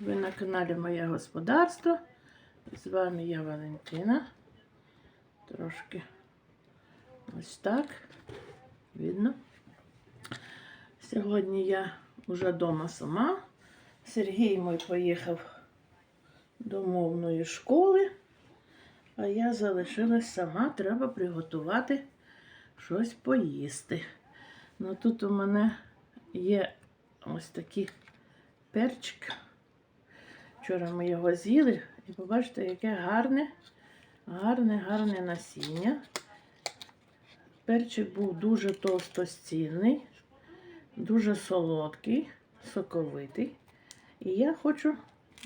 Ви на каналі Моє Господарство. З вами я Валентина. Трошки ось так. Видно. Сьогодні я вже вдома сама. Сергій мій поїхав до мовної школи, а я залишилась сама. Треба приготувати щось поїсти. Ну тут у мене є ось такий перчик. Вчора ми його з'їли і побачите, яке гарне, гарне, гарне насіння. Перчик був дуже товстостінний, дуже солодкий, соковитий. І я хочу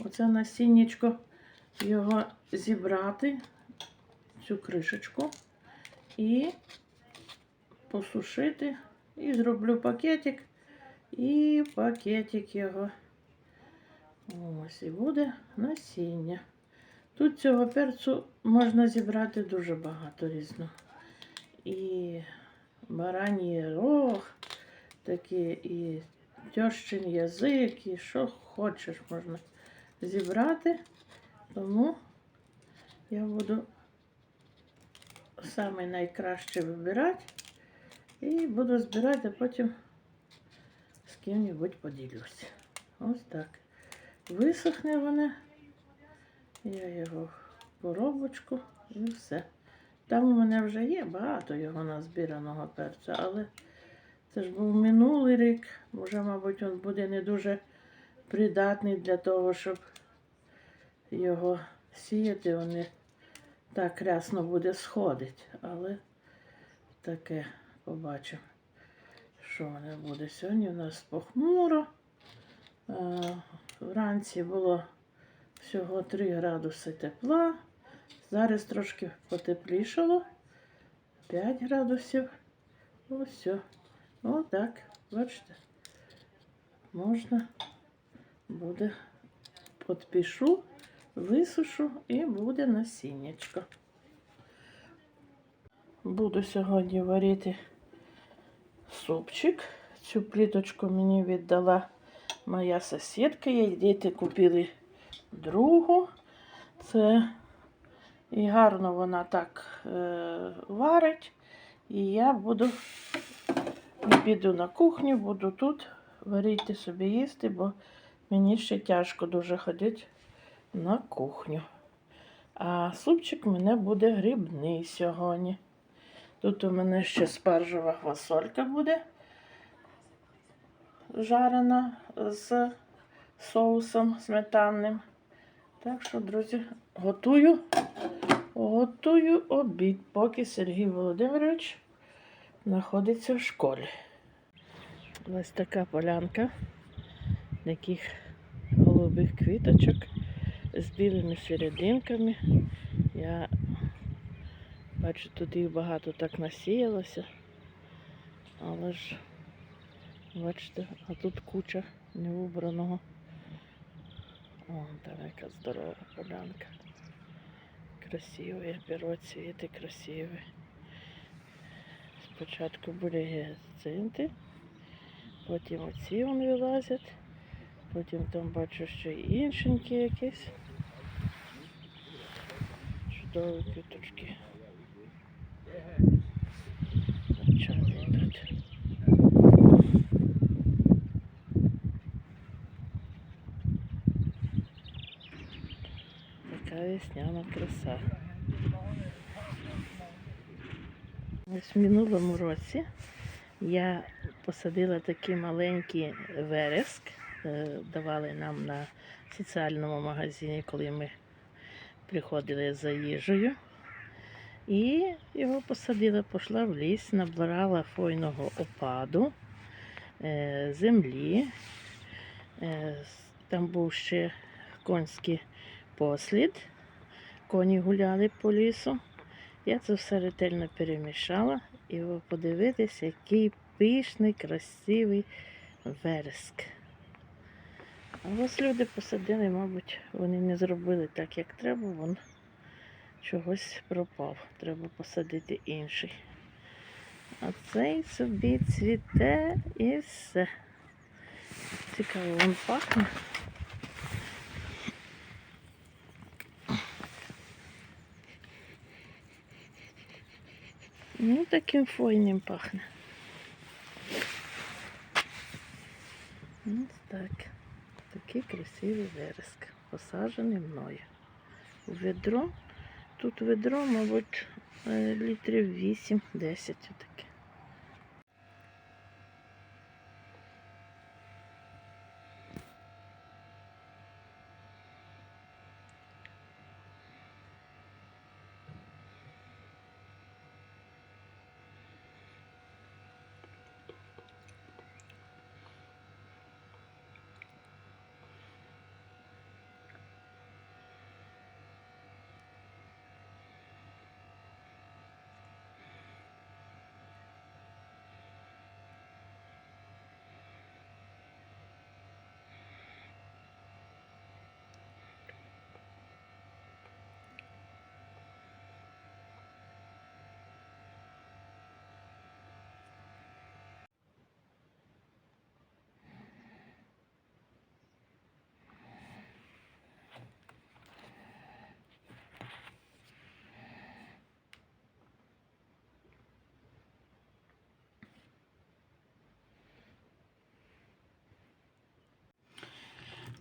оце насіннячко його зібрати, цю кришечку, і посушити. І зроблю пакетик, і пакетик його. Ось і буде насіння. Тут цього перцю можна зібрати дуже багато різного. І бараній рог, такі, і тьощин язик, і що хочеш можна зібрати. Тому я буду саме найкраще вибирати. І буду збирати, потім з ким-небудь поділюсь. Ось так. Висохне вони. Я його в коробочку і все. Там у мене вже є багато його назбираного перцю, але це ж був минулий рік. Вже, мабуть, він буде не дуже придатний для того, щоб його сіяти. Не так рясно буде сходити. Але таке побачимо, що воно буде. Сьогодні у нас похмуро. Вранці було всього 3 градуси тепла. Зараз трошки потеплішало. 5 градусів. Ось. Отак. Бачите? Можна буде підпишу, висушу і буде насіннячко. Буду сьогодні варити супчик. Цю пліточку мені віддала моя сусідка. Їй діти купили другу. Це і гарно вона так е, варить. І я буду піду на кухню, буду тут варити собі їсти, бо мені ще тяжко дуже ходити на кухню. А супчик у мене буде грибний сьогодні. Тут у мене ще спаржева фасолька буде жарена з соусом сметанним. Так що, друзі, готую, готую обід, поки Сергій Володимирович знаходиться в школі. Ось така полянка таких голубих квіточок з білими серединками. Я бачу, тут їх багато так насіялося, але ж Бачите, а тут куча неубраного. Вон там яка здорова полянка. Красиві, пероцвіти красиві. Спочатку були гіацинти, потім оці вон вилазять, потім там бачу ще й іншенькі якісь. Чудові квіточки. Навчальні тут. Така весняна краса. Ось в минулому році я посадила такий маленький вереск, е, давали нам на соціальному магазині, коли ми приходили за їжею. І його посадила, пішла в ліс, набирала фойного опаду, е, землі. Е, Там був ще конський послід. Коні гуляли по лісу. Я це все ретельно перемішала і ви подивитесь, який пишний, красивий вереск. А ось люди посадили, мабуть, вони не зробили так, як треба, він чогось пропав. Треба посадити інший. А цей собі цвіте і все. Цікаво, він пахне. Ну, таким фойнем пахне. Ось так. Такий красивий вереск, посаджений мною. У ведро. Тут ведро, мабуть, е, літрів 8-10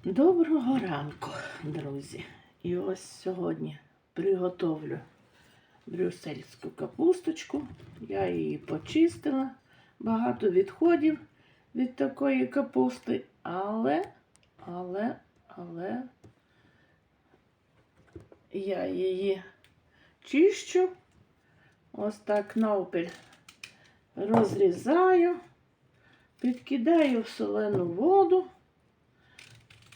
Доброго ранку, друзі. І ось сьогодні приготовлю брюссельську капусточку. Я її почистила. Багато відходів від такої капусти, але, але, але я її чищу. Ось так навпіль розрізаю, підкидаю в солену воду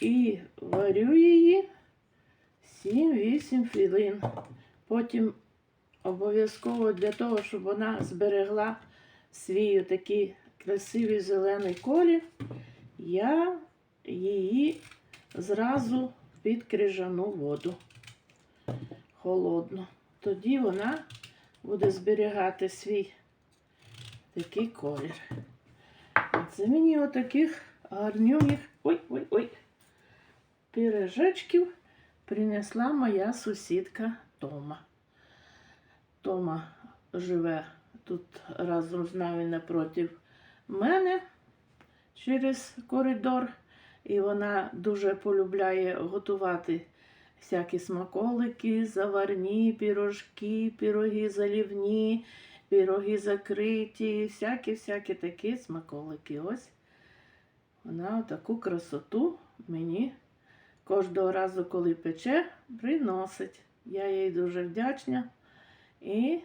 і варю її 7-8 хвилин. Потім обов'язково для того, щоб вона зберегла свій такий красивий зелений колір, я її зразу під крижану воду холодну. Тоді вона буде зберігати свій такий колір. Це мені отаких гарнюніх. Ой-ой-ой пиріжечків принесла моя сусідка Тома. Тома живе тут разом з нами напроти мене через коридор, і вона дуже полюбляє готувати всякі смаколики, заварні, пірожки, піроги залівні, піроги закриті, всякі-всякі такі смаколики. Ось вона таку красоту мені кожного разу, коли пече, приносить. Я їй дуже вдячна. І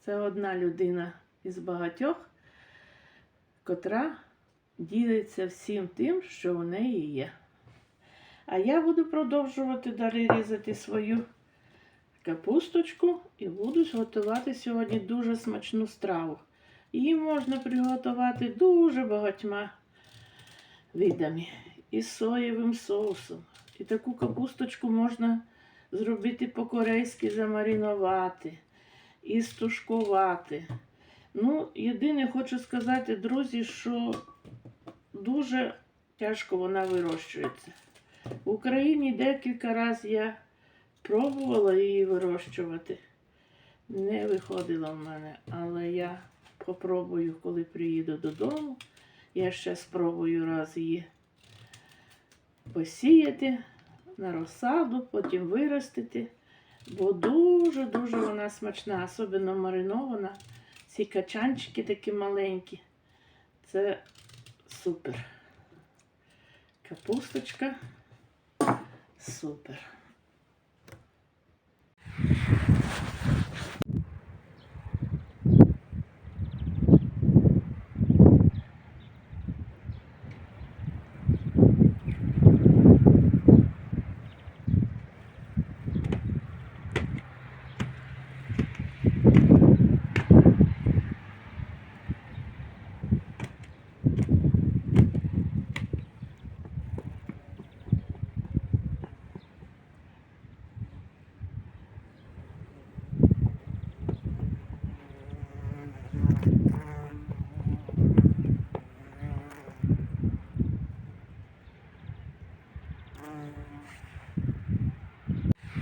це одна людина із багатьох, котра ділиться всім тим, що у неї є. А я буду продовжувати далі різати свою капусточку і буду готувати сьогодні дуже смачну страву. Її можна приготувати дуже багатьма видами із соєвим соусом. І таку капусточку можна зробити по-корейськи, замаринувати і стушкувати. Ну, єдине хочу сказати, друзі, що дуже тяжко вона вирощується. В Україні декілька разів я пробувала її вирощувати. Не виходила в мене, але я попробую, коли приїду додому. Я ще спробую раз її посіяти на розсаду, потім виростити. Бо дуже-дуже вона смачна, особливо маринована. Ці качанчики такі маленькі. Це супер. Капусточка супер.